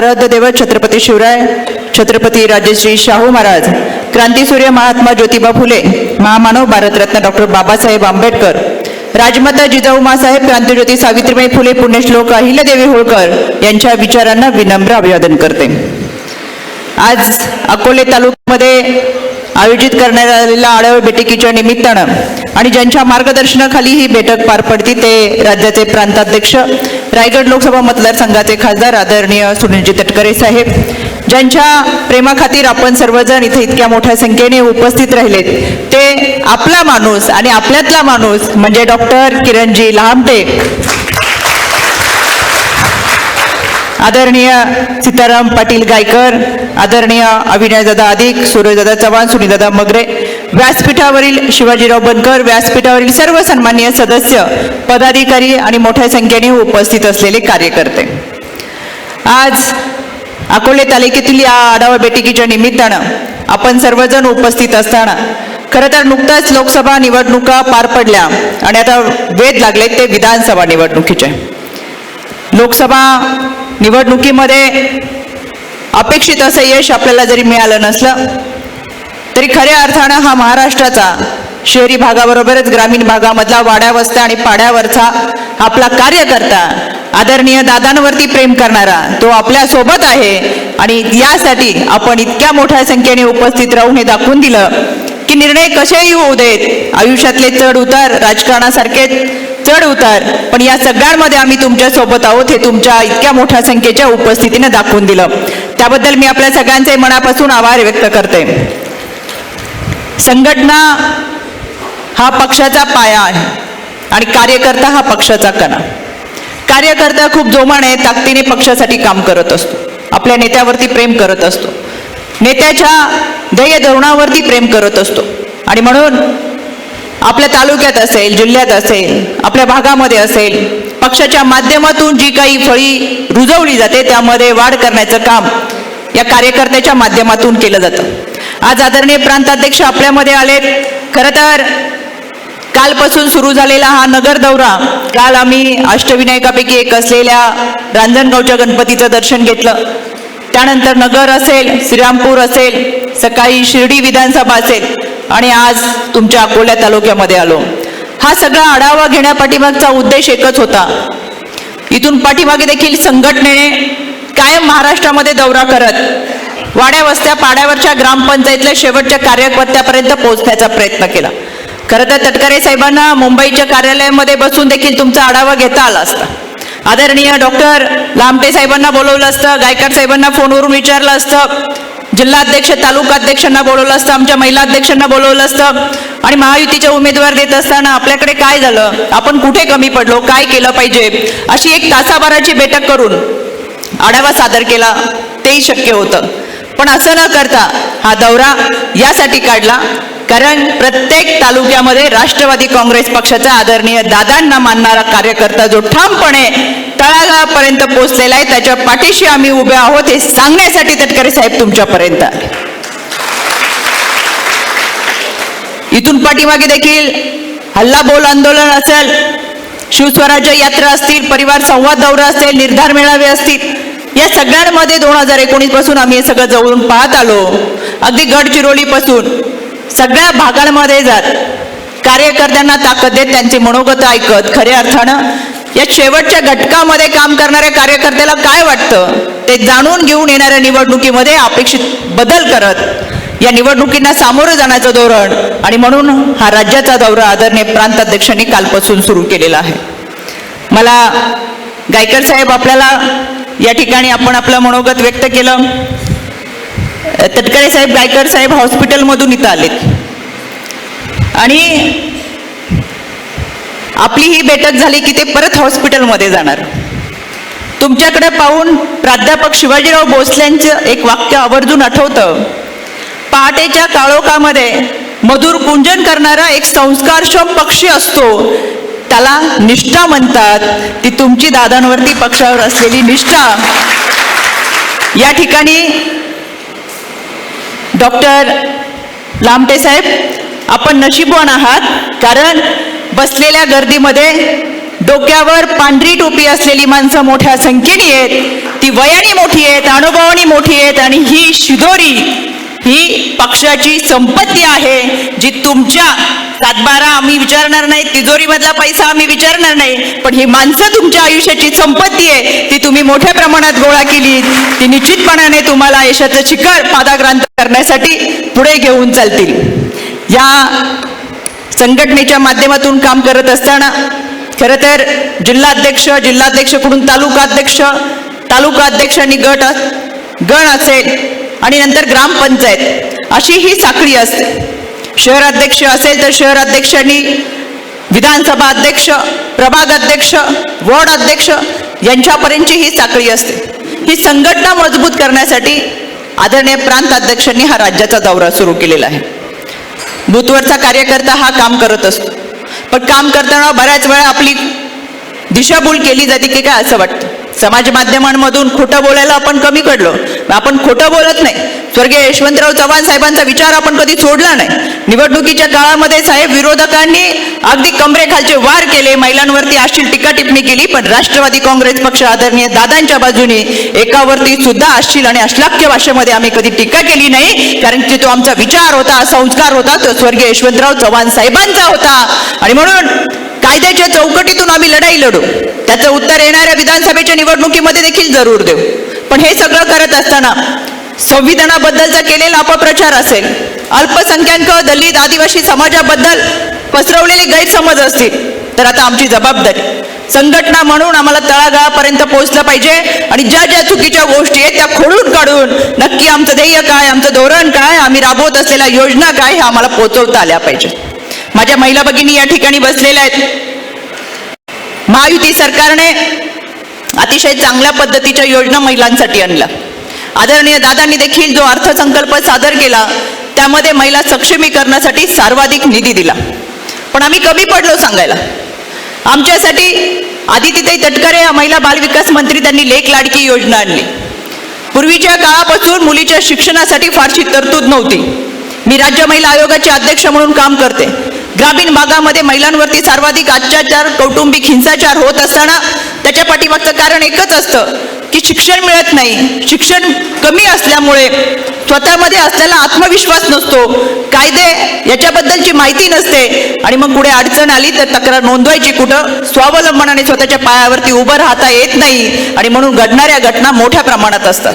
आराध्य दैवत छत्रपती शिवराय छत्रपती राजश्री शाहू महाराज क्रांतीसूर्य महात्मा ज्योतिबा फुले महामानव भारतरत्न डॉक्टर बाबासाहेब आंबेडकर राजमाता जिजाऊ मासाहेब क्रांतीज्योती सावित्रीबाई फुले पुण्यश्लोक अहिल्यादेवी होळकर यांच्या विचारांना विनम्र अभिवादन करते. आज अकोले तालुक्यामध्ये आयोजित करण्यात आलेल्या आढावा बैठकीच्या निमित्तानं आणि ज्यांच्या मार्गदर्शनाखाली ही बैठक पार पडती ते राज्याचे प्रांताध्यक्ष रायगड लोकसभा मतदारसंघाचे खासदार आदरणीय सुनीलजी तटकरे साहेब ज्यांच्या प्रेमाखातीर आपण सर्वजण इथे इतक्या मोठ्या संख्येने उपस्थित राहिलेत ते आपला माणूस आणि आपल्यातला माणूस म्हणजे डॉक्टर किरणजी लहामटे. आदरणीय सीताराम पाटील गायकर आदरणीय अभिनयदादा अधिक सूर्यदादा चव्हाण सुनीलदादा मगरे व्यासपीठावरील शिवाजीराव बनकर व्यासपीठावरील सर्व सन्माननीय सदस्य पदाधिकारी आणि मोठ्या संख्येने उपस्थित असलेले कार्यकर्ते. आज अकोले तालुक्यातील या आढावा बैठकीच्या निमित्तानं आपण सर्वजण उपस्थित असताना खरं तर नुकताच लोकसभा निवडणुका पार पडल्या आणि आता वेध लागले ते विधानसभा निवडणुकीचे. लोकसभा निवडणुकीमध्ये अपेक्षित असं यश आपल्याला जरी मिळालं नसलं तरी खऱ्या अर्थानं हा महाराष्ट्राचा शहरी भागाबरोबरच ग्रामीण भागामधला वाड्यावस्था आणि पाड्यावरचा आपला कार्यकर्ता आदरणीय दादांवरती प्रेम करणारा तो आपल्यासोबत आहे. आणि यासाठी आपण इतक्या मोठ्या संख्येने उपस्थित राहून हे दाखवून दिलं की निर्णय कसेही होऊ देत आयुष्यातले चढ उतार राजकारणासारखे चढ उतार पण या सगळ्यांमध्ये आम्ही तुमच्यासोबत आहोत हे तुमच्या इतक्या मोठ्या संख्येच्या उपस्थितीने दाखवून दिलं. त्याबद्दल मी आपल्या सगळ्यांचे मनापासून आभार व्यक्त करते. संघटना हा पक्षाचा पाया आहे आणि कार्यकर्ता हा पक्षाचा कणा. कार्यकर्ता खूप जोमाने ताकदीने पक्षासाठी काम करत असतो. आपल्या नेत्यावरती प्रेम करत असतो. नेत्याच्या ध्येय धोरणावरती प्रेम करत असतो. आणि म्हणून आपल्या तालुक्यात असेल जिल्ह्यात असेल आपल्या भागामध्ये असेल पक्षाच्या माध्यमातून जी काही फळी रुजवली जाते त्यामध्ये वाढ करण्याचं काम या कार्यकर्त्याच्या माध्यमातून केलं जातं. आज आदरणीय प्रांताध्यक्ष आपल्यामध्ये आलेत. खरं तर कालपासून सुरू झालेला हा नगर दौरा काल आम्ही अष्टविनायकापैकी एक असलेल्या रांजणगावच्या गणपतीचं दर्शन घेतलं. त्यानंतर नगर असेल श्रीरामपूर असेल सकाळी शिर्डी विधानसभा असेल आणि आज तुमच्या अकोल्या तालुक्यामध्ये आलो. हा सगळा आढावा घेण्यापाठीमागचा उद्देश एकच होता. इथून पाठीमागे देखील संघटनेने कायम महाराष्ट्रामध्ये दौरा करत वाड्या वस्त्या पाड्यावरच्या ग्रामपंचायतल्या शेवटच्या कार्यकर्त्यापर्यंत पोहोचण्याचा प्रयत्न केला. खरं तर तटकरे साहेबांना मुंबईच्या कार्यालयामध्ये बसून देखील तुमचा आढावा घेता आला असता. आदरणीय डॉक्टर लामटे साहेबांना बोलवलं असतं गायकर साहेबांना फोनवरून विचारलं असतं जिल्हाध्यक्ष तालुका अध्यक्षांना बोलवलं असतं आमच्या महिला अध्यक्षांना बोलवलं असतं आणि महायुतीचे उमेदवार देत असताना आपल्याकडे काय झालं? आपण कुठे कमी पडलो? काय केलं पाहिजे? अशी एक तासाभराची बैठक करून आढावा सादर केला. तेही शक्य होतं. पण असं न करता हा दौरा यासाठी काढला. कारण प्रत्येक तालुक्यामध्ये राष्ट्रवादी काँग्रेस पक्षाचा आदरणीय दादांना मानणारा कार्यकर्ता जो ठामपणे तळागाळापर्यंत पोहोचलेला आहे त्याच्या पाठीशी आम्ही उभे आहोत हे सांगण्यासाठी तटकरे साहेब तुमच्यापर्यंत आले. इथून पाठीमागे देखील हल्ला बोल आंदोलन असेल शिवस्वराज्य यात्रा असतील परिवार संवाद दौरा असेल निर्धार मेळावे असतील या सगळ्यांमध्ये दोन हजार एकोणीसपासून आम्ही हे सगळं जवळून पाहत आलो. अगदी गडचिरोलीपासून सगळ्या भागांमध्ये जात. कार्यकर्त्यांना ताकद देत त्यांचे मनोगत ऐकत खऱ्या अर्थानं या शेवटच्या घटकामध्ये काम करणाऱ्या कार्यकर्त्याला काय वाटतं? ते जाणून घेऊन येणाऱ्या निवडणुकीमध्ये अपेक्षित बदल करत या निवडणुकींना सामोरं जाण्याचं धोरण आणि म्हणून हा राज्याचा दौरा आदरणीय प्रांताध्यक्षांनी कालपासून सुरू केलेला आहे. मला गायकर साहेब आपल्याला या ठिकाणी आपण आपलं मनोगत व्यक्त केलं. तटकरे साहेब गायकर साहेब हॉस्पिटलमधून इथं आलेत. आणि आपली ही बैठक झाली की ते परत हॉस्पिटलमध्ये जाणार. तुमच्याकडे पाहून प्राध्यापक शिवाजीराव भोसल्यांचं एक वाक्य आवर्जून आठवतं. पहाटेच्या काळोखामध्ये मधुर कुंजन करणारा एक संस्कारक्षम पक्षी असतो. त्याला निष्ठा म्हणतात. ती तुमची दादांवरती पक्षावर असलेली निष्ठा. या ठिकाणी डॉक्टर लामटे साहेब आपण नशीबवान आहात कारण बसलेल्या गर्दीमध्ये डोक्यावर पांढरी टोपी असलेली माणसं मोठ्या संख्येने आहेत. ती वयाने मोठी आहेत अनुभवानी मोठी आहेत आणि ही शिदोरी ही पक्षाची संपत्ती आहे जी तुमच्या सातबारा आम्ही विचारणार नाही तिजोरीमधला पैसा आम्ही विचारणार नाही. पण ही माणसं तुमच्या आयुष्याची संपत्ती आहे. ती तुम्ही मोठ्या प्रमाणात गोळा केली ती निश्चितपणाने तुम्हाला यशाचं शिखर पादाक्रांत करण्यासाठी पुढे घेऊन चालतील. या संघटनेच्या माध्यमातून काम करत असताना खरं तर जिल्हाध्यक्ष जिल्हाध्यक्षकडून तालुकाध्यक्ष तालुकाध्यक्षांनी गट गण असेल आणि नंतर ग्रामपंचायत अशी ही साखळी असते. शहराध्यक्ष असेल तर शहराध्यक्षांनी विधानसभा अध्यक्ष प्रभाग अध्यक्ष वॉर्ड अध्यक्ष यांच्यापर्यंतची ही साखळी असते. ही संघटना मजबूत करण्यासाठी आदरणीय प्रांत अध्यक्षांनी हा राज्याचा दौरा सुरू केलेला आहे. बूथवरचा कार्यकर्ता हा काम करत असतो. पण काम करताना बऱ्याच वेळा आपली दिशाभूल केली जाते की काय असं वाटतं? समाज माध्यमांमधून खोटं बोलायला आपण कमी पडलो आपण खोटं बोलत नाही. स्वर्गीय यशवंतराव चव्हाण साहेबांचा विचार आपण कधी सोडला नाही. निवडणुकीच्या काळामध्ये साहेब विरोधकांनी अगदी कमरेखालचे वार केले महिलांवरती अशील टीका टिप्पणी केली पण राष्ट्रवादी काँग्रेस पक्ष आदरणीय दादांच्या बाजूने एकावरती सुद्धा अश्लील आणि अश्लाख्य भाषेमध्ये आम्ही कधी टीका केली नाही कारण की तो आमचा विचार होता संस्कार होता तो स्वर्गीय यशवंतराव चव्हाण साहेबांचा होता. आणि म्हणून कायद्याच्या चौकटीतून आम्ही लढाई लढू. त्याचं उत्तर येणाऱ्या विधानसभेच्या निवडणुकीमध्ये देखील जरूर देऊ. पण हे सगळं करत असताना संविधानाबद्दलचा केलेला अपप्रचार असेल अल्पसंख्याक दलित आदिवासी समाजाबद्दल पसरवलेले गैरसमज असतील तर आता आमची जबाबदारी. संघटना म्हणून आम्हाला तळागाळापर्यंत पोहोचलं पाहिजे आणि ज्या ज्या चुकीच्या गोष्टी आहेत त्या खोडून काढून नक्की आमचं ध्येय काय आमचं धोरण काय आम्ही राबवत असलेल्या योजना काय हे आम्हाला पोचवता आल्या पाहिजे माझ्या महिला भगिनी या ठिकाणी बसलेल्या आहेत. महायुती सरकारने अतिशय चांगल्या पद्धतीच्या योजना महिलांसाठी आणल्या. आदरणीय दादांनी देखील जो अर्थसंकल्प सादर केला त्यामध्ये महिला सक्षमीकरणासाठी सर्वाधिक निधी दिला. पण आम्ही कमी पडलो सांगायला. आमच्यासाठी आदितीताई तटकरे या महिला बालविकास मंत्री त्यांनी लेख लाडकी योजना आणली. पूर्वीच्या काळापासून मुलीच्या शिक्षणासाठी फारशी तरतूद नव्हती. मी राज्य महिला आयोगाचे अध्यक्ष म्हणून काम करते. ग्रामीण भागामध्ये महिलांवरती सर्वाधिक अत्याचार कौटुंबिक हिंसाचार होत असताना त्याच्या पाठीमागचं कारण एकच असतं की शिक्षण मिळत नाही. शिक्षण कमी असल्यामुळे स्वतःमध्ये असलेला आत्मविश्वास नसतो. कायदे याच्याबद्दलची माहिती नसते. आणि मग पुढे अडचण आली तर तक्रार नोंदवायची कुठं? स्वावलंबनाने स्वतःच्या पायावरती उभं राहता येत नाही. आणि म्हणून घडणाऱ्या घटना मोठ्या प्रमाणात असतात.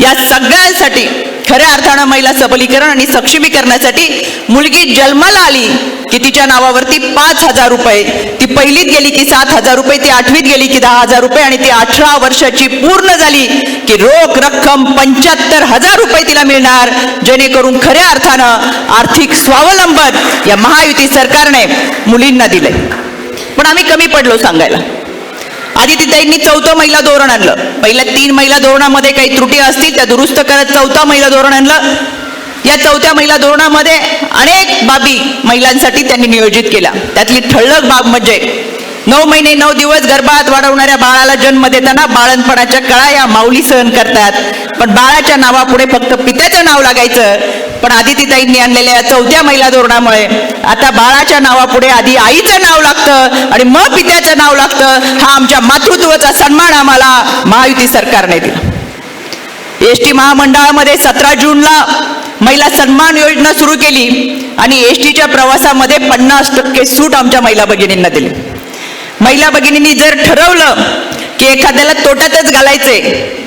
या सगळ्यांसाठी खऱ्या अर्थानं महिला सबलीकरण आणि सक्षमीकरणासाठी मुलगी जन्माला आली की तिच्या नावावरती पाच हजार रुपये ती पहिलीत गेली की सात हजार रुपये ती आठवीत गेली की दहा हजार रुपये आणि ती अठरा वर्षाची पूर्ण झाली की रोख रक्कम पंच्याहत्तर हजार रुपये तिला मिळणार जेणेकरून खऱ्या अर्थानं आर्थिक स्वावलंबन या महायुती सरकारने मुलींना दिलंय. पण आम्ही कमी पडलो सांगायला. आदितीताईंनी चौथं महिला धोरण आणलं. पहिल्या तीन महिला धोरणामध्ये काही त्रुटी असतील त्या दुरुस्त करत चौथा महिला धोरण आणलं. या चौथ्या महिला धोरणामध्ये अनेक बाबी महिलांसाठी त्यांनी नियोजित केल्या. त्यातली ठळक बाब म्हणजे नऊ महिने नऊ दिवस गर्भात वाढवणाऱ्या बाळाला जन्म देताना बाळणपणाच्या कळा या माऊली सहन करतात. पण बाळाच्या नावापुढे फक्त पित्याचं नाव लागायचं. पण आदितीताईंनी आणलेल्या चौथ्या महिला धोरणामुळे आता बाळाच्या नावापुढे आधी आईचं नाव लागतं आणि मग पित्याचं नाव लागतं. हा आमच्या मातृत्वाचा सन्मान आम्हाला महायुती सरकारने दिला. एस टी महामंडळामध्ये सतरा जूनला महिला सन्मान योजना सुरू केली आणि एस टीच्या प्रवासामध्ये पन्नास टक्के सूट आमच्या महिला भगिनींना दिली. महिला भगिनींनी जर ठरवलं की एखाद्याला तोट्यातच घालायचे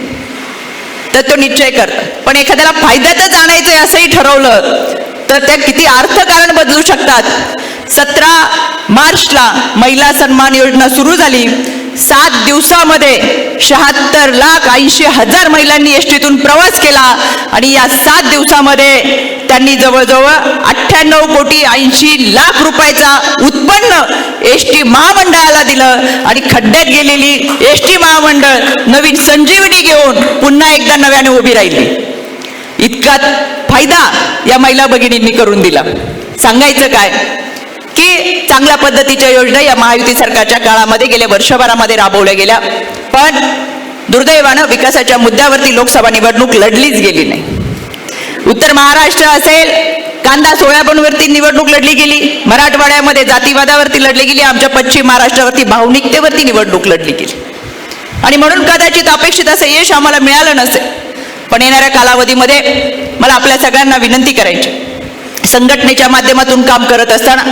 तर तो निश्चय कर. पण एखाद्याला फायद्यातच आणायचंय असंही ठरवलं तर त्या किती अर्थकारण बदलू शकतात. सतरा मार्चला महिला सन्मान योजना सुरू झाली. सात दिवसामध्ये शहात्तर लाख ऐंशी हजार महिलांनी एस टीतून प्रवास केला आणि या सात दिवसामध्ये त्यांनी जवळजवळ अठ्ठ्याण्णव कोटी ऐंशी लाख रुपयाचा उत्पन्न एस टी महामंडळाला दिलं. आणि खड्ड्यात गेलेली एस टी महामंडळ नवीन संजीवनी घेऊन पुन्हा एकदा नव्याने उभी राहिली. इतका फायदा या महिला भगिनींनी करून दिला. सांगायचं काय? की चांगल्या पद्धतीच्या योजना या महायुती सरकारच्या काळामध्ये गेल्या वर्षभरामध्ये राबवल्या गेल्या. पण दुर्दैवानं विकासाच्या मुद्द्यावरती लोकसभा निवडणूक लढलीच गेली नाही. उत्तर महाराष्ट्र असेल कांदा सोयाबीनवरती निवडणूक लढली गेली मराठवाड्यामध्ये जातीवादावरती लढली गेली आमच्या पश्चिम महाराष्ट्रावरती भावनिकतेवरती निवडणूक लढली गेली. आणि म्हणून कदाचित अपेक्षित असं यश आम्हाला मिळालं नसेल पण येणाऱ्या कालावधीमध्ये मला आपल्या सगळ्यांना विनंती करायची संघटनेच्या माध्यमातून काम करत असताना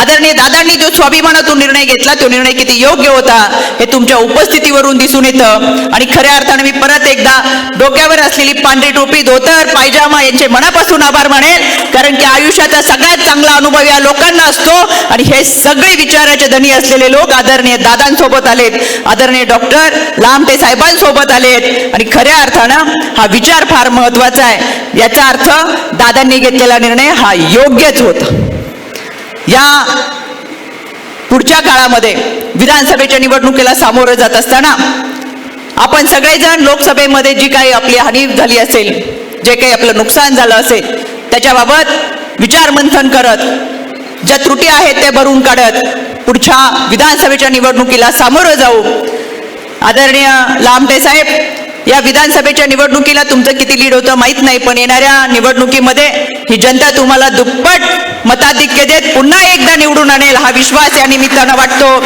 आदरणीय दादांनी जो स्वाभिमानातून निर्णय घेतला तो निर्णय किती योग्य होता हे तुमच्या उपस्थितीवरून दिसून येतं. आणि खऱ्या अर्थाने मी परत एकदा डोक्यावर असलेली पांढरी टोपी धोतर पायजामा यांचे मनापासून आभार मानेल कारण की आयुष्याचा सगळ्यात चांगला अनुभव या लोकांना असतो. आणि हे सगळे विचाराचे धनी असलेले लोक आदरणीय दादांसोबत आलेत आदरणीय डॉक्टर लांबटे साहेबांसोबत आलेत. आणि खऱ्या अर्थानं हा विचार फार महत्त्वाचा आहे. याचा अर्थ दादांनी घेतलेला निर्णय हा योग्यच होत. या पुढच्या काळामध्ये विधानसभेच्या निवडणुकीला सामोरं जात असताना आपण सगळेजण लोकसभेमध्ये जी काही आपली हानी झाली असेल जे काही आपलं नुकसान झालं असेल त्याच्याबाबत विचार मंथन करत ज्या त्रुटी आहेत त्या भरून काढत पुढच्या विधानसभेच्या निवडणुकीला सामोरं जाऊ. आदरणीय लामटे साहेब या विधानसभेच्या निवडणुकीला तुमचं किती लीड होतं माहीत नाही पण येणाऱ्या निवडणुकीमध्ये ही जनता तुम्हाला दुप्पट मताधिक्य देत पुन्हा एकदा निवडून आणेल हा विश्वास या निमित्तानं वाटतो.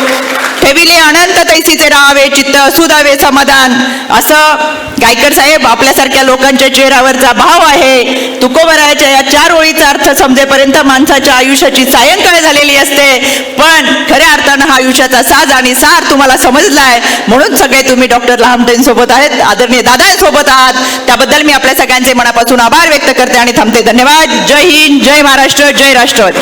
ठेविले अनंत तैसीचे राहावे चित्त असुदावे समाधान. असं गायकर साहेब आपल्यासारख्या लोकांच्या चेहऱ्यावरचा भाव आहे. तुकोबरायाच्या या चार ओळीचा अर्थ समजेपर्यंत माणसाच्या आयुष्याची सायंकाळ झालेली असते. पण खऱ्या अर्थानं हा आयुष्याचा साज आणि सार तुम्हाला समजलाय. म्हणून सगळे तुम्ही डॉक्टर लहामटेन सोबत आहेत आदरणीय दादांसोबत आहात. त्याबद्दल मी आपल्या सगळ्यांचे मनापासून आभार व्यक्त करते आणि थांबते. धन्यवाद. धन्यवाद जय हिंद जय महाराष्ट्र जय राष्ट्रवादी.